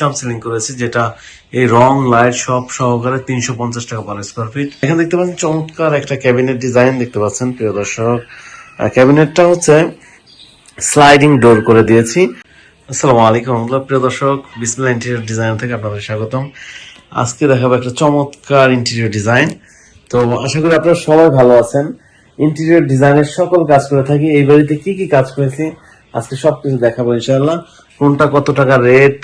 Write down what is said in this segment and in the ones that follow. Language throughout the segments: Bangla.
জিপসাম সিলিং করেছি, যেটা এই রং লাইট সব সহকারে তিনশো পঞ্চাশ টাকা পার স্কোয়ার ফিট এখানে দেখতে পাচ্ছেন চমৎকার একটা ক্যাবিনেট ডিজাইন দেখতে পাচ্ছেন, প্রিয় দর্শক। ক্যাবিনেটটা হচ্ছে স্লাইডিং ডোর করে দিয়েছি। আসসালামু আলাইকুম রহমতুল্লাহ। প্রিয় দর্শক বিসমিল্লা ইন্টেরিয়র ডিজাইন থেকে আপনাদের স্বাগতম। আজকে দেখাবো একটা চমৎকার ইন্টেরিয়র ডিজাইন তো আশা করি আপনারা সবাই ভালো আছেন। ইন্টেরিয়র ডিজাইনের সকল কাজ করে থাকি। এই বাড়িতে কি কি কাজ করেছি, আজকে সবকিছু দেখাবো ইনশাআল্লাহ। কোনটা কত টাকা রেট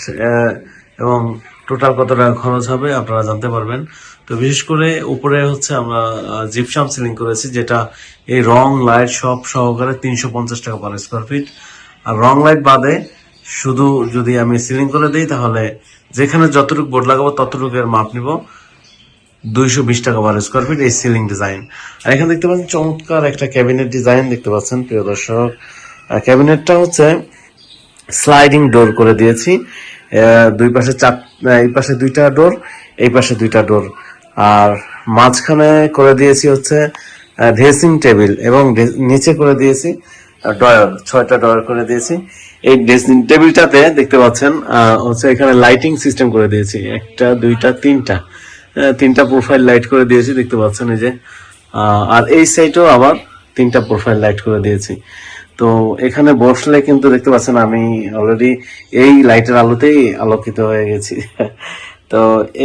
এবং টোটাল কত টাকা খরচ হবে আপনারা জানতে পারবেন। তো বিশেষ করে উপরে হচ্ছে আমরা জিপসাম সিলিং করেছি, যেটা এই রং লাইট সব সহকারে তিনশো পঞ্চাশ টাকা পার স্কোয়ার ফিট আর রং লাইট বাদে শুধু যদি আমি সিলিং করে দিই, তাহলে যেখানে যতটুকু বোর্ড লাগাবো, ততটুকু এর মাপ নিব। দুইশো বিশ টাকা পার স্কোয়ার ফিট এই সিলিং ডিজাইন আর এখানে দেখতে পাচ্ছেন চমৎকার একটা ক্যাবিনেট ডিজাইন দেখতে পাচ্ছেন প্রিয় দর্শক। ক্যাবিনেটটা হচ্ছে স্লাইডিং ডোর করে দিয়েছি। দুই পাশে চার এই পাশে দুইটা ডোর, এই পাশে দুইটা ডোর। আর মাঝখানে করে দিয়েছি হচ্ছে ড্রেসিং টেবিল এবং নিচে করে দিয়েছি ডয়ার ছয়টা ডয়ার করে দিয়েছি। এই ড্রেসিং টেবিলটাতে দেখতে পাচ্ছেন হচ্ছে এখানে লাইটিং সিস্টেম করে দিয়েছি, একটা, দুইটা, তিনটা। তিনটা প্রোফাইল লাইট করে দিয়েছি, দেখতে পাচ্ছেন এই যে। আর এই সাইডেও আবার তিনটা প্রোফাইল লাইট করে দিয়েছি। তো এখানে বসলে কিন্তু দেখতে পাচ্ছেন আমি অলরেডি এই লাইটের আলোতেই আলোকিত হয়ে গেছি। তো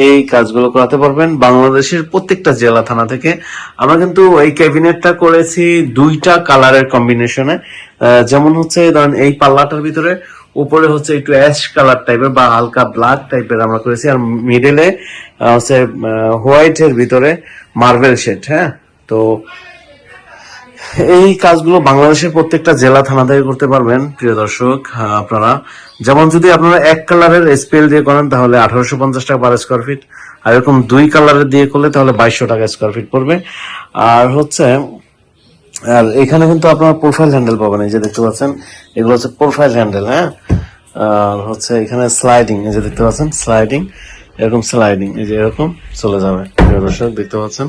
এই কাজগুলো করাতে পারবেন বাংলাদেশের প্রত্যেকটা জেলা থানা থেকে। আমরা কিন্তু এই ক্যাবিনেটটা করেছি দুইটা কালারের কম্বিনেশনে যেমন হচ্ছে, ধরেন এই পাল্লাটার ভিতরে, উপরে হচ্ছে একটু অ্যাশ কালার টাইপের বা হালকা ব্ল্যাক টাইপের আমরা করেছি। আর মিডলে হচ্ছে হোয়াইটের ভিতরে মার্বেল শেড হ্যাঁ? তো এই কাজগুলো বাংলাদেশের প্রত্যেকটা জেলা থানা থেকে করতে পারবেন, প্রিয় দর্শক আপনারা। যেমন যদি আপনারা এক কালারের স্পেল দিয়ে করেন, তাহলে আঠারোশো পঞ্চাশ টাকা পার স্কোয়ার ফিট আর এরকম দুই কালারের দিয়ে করলে, তাহলে বাইশশো টাকা স্কোয়ার ফিট পড়বে। আর হচ্ছে, আর এখানে কিন্তু আপনার প্রোফাইল হ্যান্ডেল পাবেন, এই যে দেখতে পাচ্ছেন, এগুলো হচ্ছে প্রোফাইল হ্যান্ডেল হ্যাঁ? আর হচ্ছে এখানে স্লাইডিং এই যে দেখতে পাচ্ছেন স্লাইডিং এরকম স্লাইডিং এই যে এরকম চলে যাবে, প্রিয় দর্শক, দেখতে পাচ্ছেন।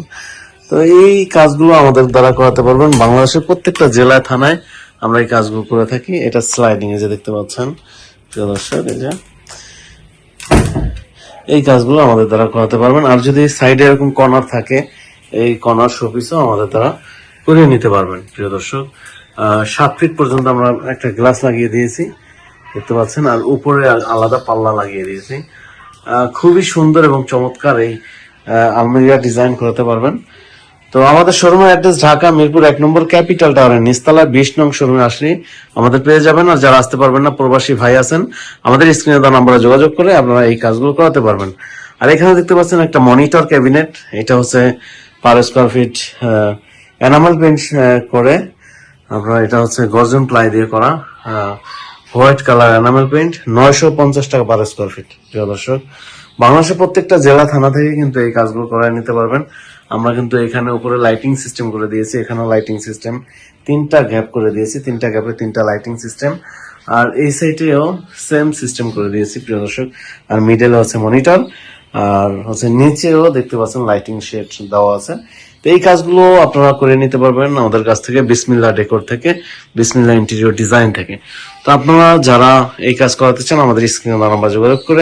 তো এই কাজগুলো আমাদের দ্বারা করাতে পারবেন। বাংলাদেশের প্রত্যেকটা জেলায় থানায় আমরা এই কাজগুলো করে থাকি। এটা স্লাইডিং এ যে দেখতে পাচ্ছেন, প্রিয় দর্শক, এই কাজগুলো আমাদের দ্বারা করাতে পারবেন। আর যদি সাইডে এরকম কর্নার থাকে, এই কর্নার শোপিসও আমাদের দ্বারা করিয়ে নিতে পারবেন, প্রিয় দর্শক। সাত ফিট পর্যন্ত আমরা একটা গ্লাস লাগিয়ে দিয়েছি, দেখতে পাচ্ছেন। আর উপরে আলাদা পাল্লা লাগিয়ে দিয়েছি। খুবই সুন্দর এবং চমৎকার এই আলমিরা ডিজাইন করাতে পারবেন। তো আমাদের শোরুমের অ্যাড্রেস ঢাকা, মিরপুর এক নম্বর ক্যাপিটাল টাওয়ারের নিচতলা বিশ নং শোরুমে আসলে আমাদের পেয়ে যাবেন। আর যারা আসতে পারবেন না, প্রবাসী ভাই আছেন, আমাদের স্ক্রিনে দেওয়া নাম্বারে যোগাযোগ করে আপনারা এই কাজগুলো করাতে পারবেন। আর এখানে দেখতে পাচ্ছেন একটা মনিটর ক্যাবিনেট, এটা হচ্ছে per square feet enamel paint করে। আপনার এটা হচ্ছে গর্জন প্লাই দিয়ে করা হোয়াইট কালার এনামেল পেন্ট নয়শো পঞ্চাশ টাকা পার স্কোয়ার ফিট। প্রিয় দর্শক, বাংলাদেশের প্রত্যেকটা জেলা থানা থেকে কিন্তু এই কাজগুলো করায় নিতে পারবেন। আমরা কিন্তু এখানে উপরে লাইটিং সিস্টেম করে দিয়েছি, এখানেও লাইটিং সিস্টেম তিনটা গ্যাপ করে দিয়েছি, তিনটা গ্যাপে তিনটা লাইটিং সিস্টেম আর এই সাইডেও সেম সিস্টেম করে দিয়েছি, প্রিয় দর্শক। আর মিডলে হচ্ছে মনিটর আর হচ্ছে নিচেও দেখতে পাচ্ছেন লাইটিং শেড দেওয়া আছে। তো এই কাজগুলো আপনারা করে নিতে পারবেন আমাদের কাছ থেকে বিসমিল্লা ডেকোর থেকে বিসমিল্লা ইন্টেরিয়র ডিজাইন থেকে। তো আপনারা যারা এই কাজ করাতে চান, আমাদের স্ক্রিনে নাম্বার যোগাযোগ করে